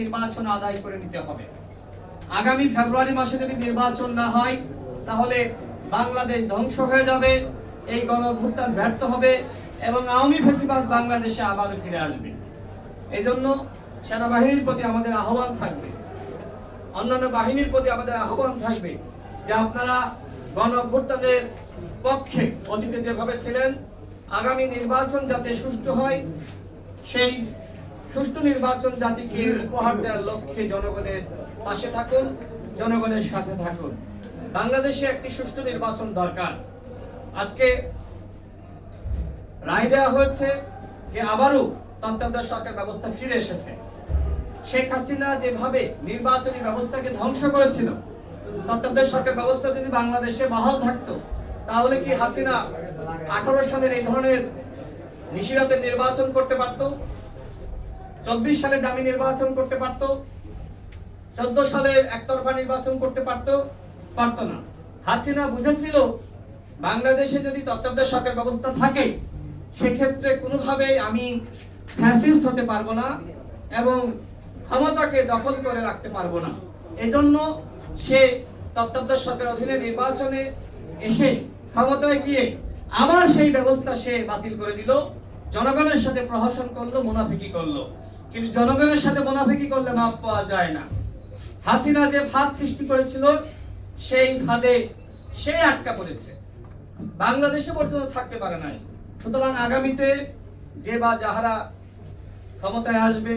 নির্বাচন আদায় করে নিতে হবে। আগামী ফেব্রুয়ারি মাসে যদি নির্বাচন না হয়, তাহলে বাংলাদেশ ধ্বংস হয়ে যাবে, এই গণভুত্থান ব্যর্থ হবে এবং আওয়ামী ফেসিবাদ বাংলাদেশে আবারও ফিরে আসবে। এই জন্য সেনাবাহিনীর প্রতি আমাদের আহ্বান থাকবে। অন্যান্য বাহিনীর প্রতি আমাদের আহ্বান থাকবে যে আপনারা গণ অভ্যুত্থানের পক্ষে অতীতে যেভাবে ছিলেন, আগামী নির্বাচন যাতে সুষ্ঠু হয়, সেই সুষ্ঠু নির্বাচন জাতিকে উপহার দেওয়ার লক্ষ্যে জনগণের পাশে থাকুন, জনগণের সাথে থাকুন। বাংলাদেশে একটি সুষ্ঠু নির্বাচন দরকার। আজকে রায় দেওয়া হয়েছে যে আবারও তত্ত্বাবধায়ক সরকার ব্যবস্থা ফিরে এসেছে। শেখ হাসিনা যেভাবে নির্বাচনী ব্যবস্থাকে ধ্বংস করেছিল, তত্ত্বাবধায়ক সরকার ব্যবস্থা যদি বাংলাদেশে বহাল থাকতো, তাহলে কি হাসিনা আঠারো সালের এই ধরনের নিশিরাতের নির্বাচন করতে পারতো? চব্বিশ সালে দামি নির্বাচন করতে পারতো, চোদ্দ সালে একতরফা নির্বাচন করতে পারতো পারতো না। হাসিনা বুঝেছিল, বাংলাদেশে যদি তত্ত্বাবধায়ক সরকার ব্যবস্থা থাকে, সেক্ষেত্রে কোনোভাবে আমি ফ্যাসিস্ট হতে পারব না এবং ক্ষমতাকে দখল করে রাখতে পারব না। এজন্য সে তত্ত্বাবধায়ক সরকার অধীনে নির্বাচনে এসে ক্ষমতায় গিয়ে আবার সেই ব্যবস্থা সে বাতিল করে দিল। জনগণের সাথে প্রহসন করল, মুনাফিকি করল। কিন্তু জনগণের সাথে মুনাফিকি করলে মাফ পাওয়া যায় না। হাসিনা যে ফাঁদ সৃষ্টি করেছিল, সেই ফাঁদে সে আটকা পড়েছে। বাংলাদেশে পর্যন্ত থাকতে পারে নাই। সুতরাং আগামীতে যে বা যাহারা ক্ষমতায় আসবে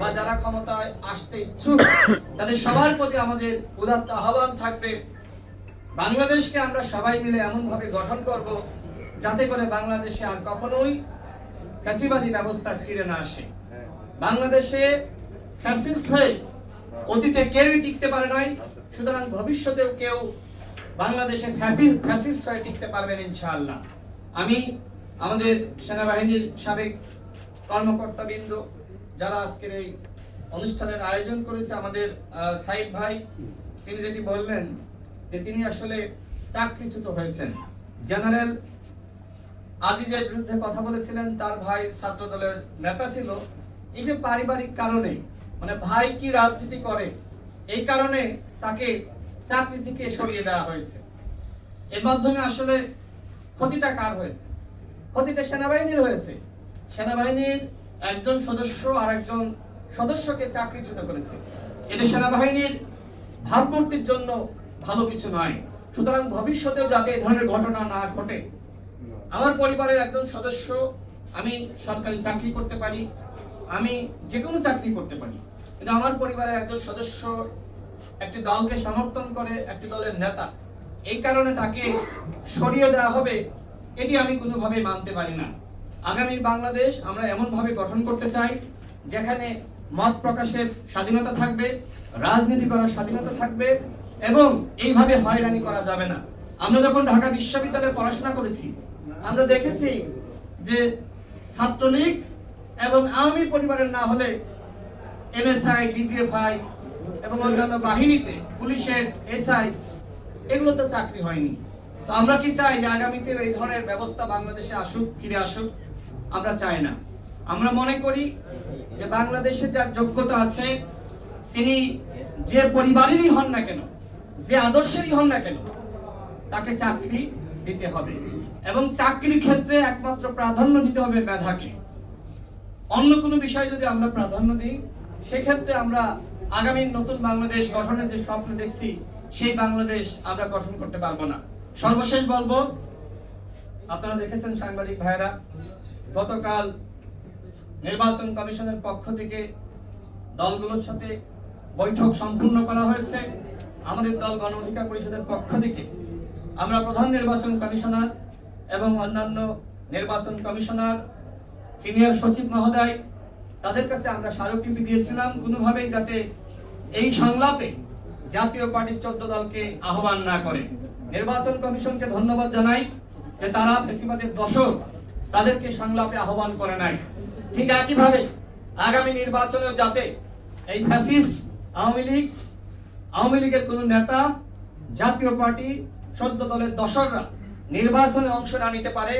বা যারা ক্ষমতায় আসতে ইচ্ছুক, তাদের সবার প্রতি আমাদের উদাত্ত আহ্বান থাকবে। বাংলাদেশকে আমরা সবাই মিলে এমন ভাবে গঠন করব যাতে করে বাংলাদেশে আর কখনোই ফ্যাসিবাদী ব্যবস্থা ফিরে না আসে। বাংলাদেশে ফ্যাসিস্ট হয়ে অতীতে কেউই টিকতে পারে নাই, সুতরাং ভবিষ্যতেও কেউ বাংলাদেশে ফ্যাসিস্ট হয়ে টিকতে পারবেন ইনশাআল্লাহ। আমি আমাদের সেনাবাহিনীর সাবেক কর্মকর্তা বৃন্দ যারা আজকের এই অনুষ্ঠানের আয়োজন করেছে আমাদের সাইদ ভাই, তিনি যেটি বললেন যে তিনি আসলে চাকরিচ্যুত হয়েছেন। জেনারেল আজিজের বিরুদ্ধে কথা বলেছিলেন, তার ভাই ছাত্র দলের নেতা ছিল। এই যে পারিবারিক কারণে মানে ভাই কি রাজনীতি করে, এই কারণে তাকে চাকরি থেকে সরিয়ে দেওয়া হয়েছে। এর মাধ্যমে আসলে ক্ষতিটা কার হয়েছে? ক্ষতিটা সেনাবাহিনীর হয়েছে। সেনাবাহিনীর একজন সদস্য আর একজন সদস্যকে চাকরিচ্যুত করেছে। এটা সেনাবাহিনীর ভাবমূর্তির জন্য ভালো কিছু নয়। সুতরাং ভবিষ্যতেও যাতে এই ধরনের ঘটনা না ঘটে, আমার পরিবারের একজন সদস্য, আমি সরকারি চাকরি করতে পারি আমি যে কোনো চাকরি করতে পারি। কিন্তু আমার পরিবারের একজন সদস্য একটি দলকে সমর্থন করে, একটি দলের নেতা, এই কারণে তাকে সরিয়ে দেওয়া হবে, এটি আমি কোনোভাবেই মানতে পারি না। আগামী বাংলাদেশ আমরা এমনভাবে গঠন করতে চাই, যেখানে মত প্রকাশের স্বাধীনতা থাকবে, রাজনীতি করার স্বাধীনতা থাকবে, এবং এইভাবে হয়রানি করা যাবে না। আমরা যখন ঢাকা বিশ্ববিদ্যালয়ে পড়াশোনা করেছি, আমরা দেখেছি যে ছাত্রলীগ এবং আওয়ামী পরিবারের না হলে এনএসআই, ডিজিএফআই এবং অন্যান্য বাহিনীতে, পুলিশের এসআই, এগুলোতে চাকরি হয়নি। তো আমরা কি চাই যে আগামীতে এই ধরনের ব্যবস্থা বাংলাদেশে আসুক, ফিরে আসুক? আমরা চাই না। আমরা মনে করি যে বাংলাদেশে যার যোগ্যতা আছে, তিনি যে পরিবারেরই হন না কেন, যে আদর্শেরই হন না কেন, তাকে চাকরি দিতে হবে। এবং চাকরির ক্ষেত্রে একমাত্র প্রাধান্য দিতে হবে মেধাকে। অন্য কোনো বিষয় যদি আমরা প্রাধান্য দিই, সেক্ষেত্রে আমরা আগামী নতুন বাংলাদেশ গঠনের যে স্বপ্ন দেখছি, সেই বাংলাদেশ আমরা গঠন করতে পারব না। সর্বশেষ বলব, আপনারা দেখেছেন সাংবাদিক ভাইরা গতকাল নির্বাচন কমিশনের পক্ষ থেকে দলগুলোর সাথে বৈঠক সম্পূর্ণ করা হয়েছে। আমাদের দল গণ অধিকার পরিষদের পক্ষ থেকে আমরা প্রধান নির্বাচন কমিশনার এবং অন্যান্য নির্বাচন কমিশনার সিনিয়র সচিব মহোদয়, তাদের কাছে আমরা স্মারকলিপি দিয়েছিলাম কোনোভাবেই যাতে এই সংলাপে জাতীয় পার্টির চোদ্দ দলকে আহ্বান না করে। নির্বাচন কমিশনকে ধন্যবাদ জানাই যে তারা ফেসিবাদের দশক তাদেরকে সংলাপে আহ্বান করে নাই। ঠিক একইভাবে আগামী নির্বাচনেও যাতে এই ফ্যাসিস্ট আওয়ামী লীগ, আওয়ামী লীগের কোন নেতা, জাতীয় পার্টি সদ্য দলের দশকরা নির্বাচনে অংশ না নিতে পারে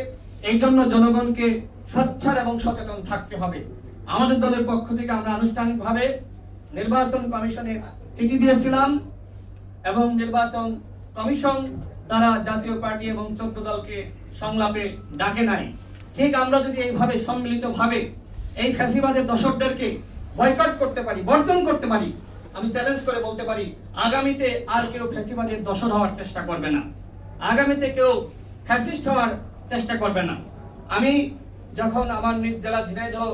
এই জন্য জনগণকে সোচ্চার এবং সচেতন থাকতে হবে। আমাদের দলের পক্ষ থেকে আমরা আনুষ্ঠানিকভাবে নির্বাচন কমিশনে চিঠি দিয়েছিলাম এবং নির্বাচন কমিশন দ্বারা জাতীয় পার্টি এবং চোদ্দ দলকে সংলাপে ডাকে নাই। ঠিক আমরা যদি এইভাবে সম্মিলিত ভাবে এই ফ্যাসিবাদের দশকদেরকে বয়কট করতে পারি, বর্জন করতে পারি, আমি চ্যালেঞ্জ করে বলতে পারি, আগামীতে আর কেউ ফ্যাসিবাদের দশর হওয়ার চেষ্টা করবে না। আগামীতে কেউ ফ্যাসিস্ট হওয়ার চেষ্টা করবে না। আমি যখন আমার নিজ জেলা ঝিনাইদহ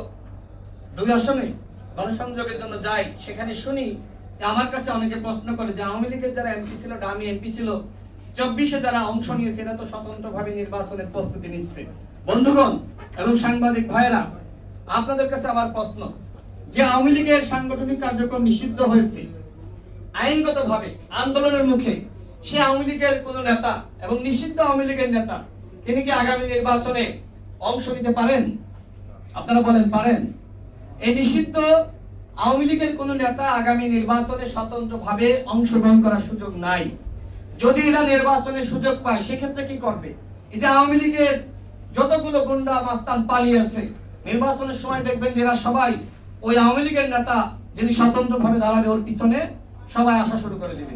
দুই আসনে গণসংযোগের জন্য যাই, সেখানে শুনি আমার কাছে অনেকে প্রশ্ন করে যে আওয়ামী লীগের যারা এমপি ছিল ডামি এমপি ছিল, চব্বিশে যারা অংশ নিয়েছে, এরা তো স্বতন্ত্রভাবে নির্বাচনের প্রস্তুতি নিচ্ছে। বন্ধুগণ এবং সাংবাদিক ভাইয়েরা, আপনাদের কাছে আমার প্রশ্ন, যে আওয়ামী লীগের সাংগঠনিক কার্যক্রম নিষিদ্ধ হয়েছে, আইনগতভাবে আন্দোলনের মুখে সে আওয়ামী লীগের কোন নেতা এবং নিষিদ্ধ আওয়ামী লীগের নেতা তিনি কি আগামী নির্বাচনে অংশ নিতে পারেন? আপনারা বলেন, পারেন। এই নিষিদ্ধ আওয়ামী লীগের কোন নেতা আগামী নির্বাচনে স্বতন্ত্রভাবে অংশগ্রহণ করার সুযোগ নাই। যদি এরা নির্বাচনে সুযোগ পায়, সেক্ষেত্রে কি করবে? এই যে আওয়ামী লীগের যতগুলো গুন্ডা মাস্তান পালিয়ে আছে, নির্বাচনের সময় দেখবেন যে এরা সবাই ওই আওয়ামী লীগের নেতা যিনি স্বতন্ত্রভাবে দাঁড়াবে ওর পিছনে, সবাই আসা শুরু করে দেবে।